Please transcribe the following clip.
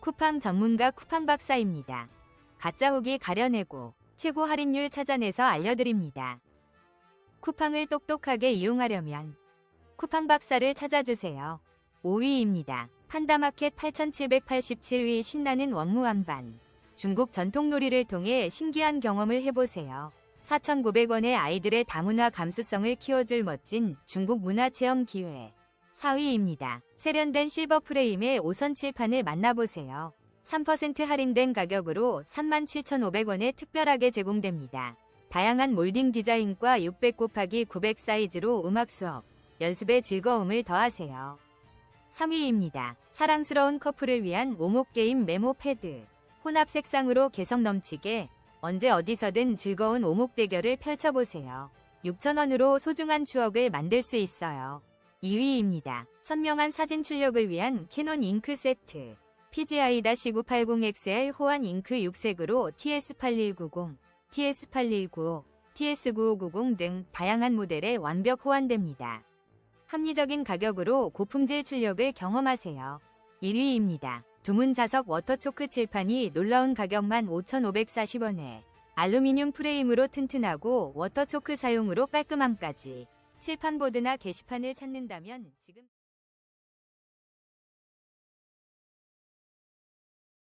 쿠팡 전문가 쿠팡 박사입니다. 가짜 후기 가려내고 최고 할인율 찾아내서 알려드립니다. 쿠팡을 똑똑하게 이용하려면 쿠팡 박사를 찾아주세요. 5위입니다. 판다마켓 8787위 신나는 원무 한반. 중국 전통놀이를 통해 신기한 경험을 해보세요. 4,900원의 아이들의 다문화 감수성을 키워줄 멋진 중국 문화체험 기회. 4위입니다. 세련된 실버 프레임의 5선 칠판을 만나보세요. 3% 할인된 가격으로 37,500원에 특별하게 제공됩니다. 다양한 몰딩 디자인과 600 곱하기 900 사이즈로 음악 수업, 연습의 즐거움을 더하세요. 3위입니다. 사랑스러운 커플을 위한 오목 게임 메모 패드. 혼합 색상으로 개성 넘치게 언제 어디서든 즐거운 오목 대결을 펼쳐보세요. 6,000원으로 소중한 추억을 만들 수 있어요. 2위입니다. 선명한 사진 출력을 위한 캐논 잉크 세트. PGI-980XL 호환 잉크 6색으로 TS8190, TS8195, TS9590 등 다양한 모델에 완벽 호환됩니다. 합리적인 가격으로 고품질 출력을 경험하세요. 1위입니다. 두문 자석 워터초크 칠판이 놀라운 가격만 5,540원에 알루미늄 프레임으로 튼튼하고 워터초크 사용으로 깔끔함까지 칠판 보드나 게시판을 찾는다면 지금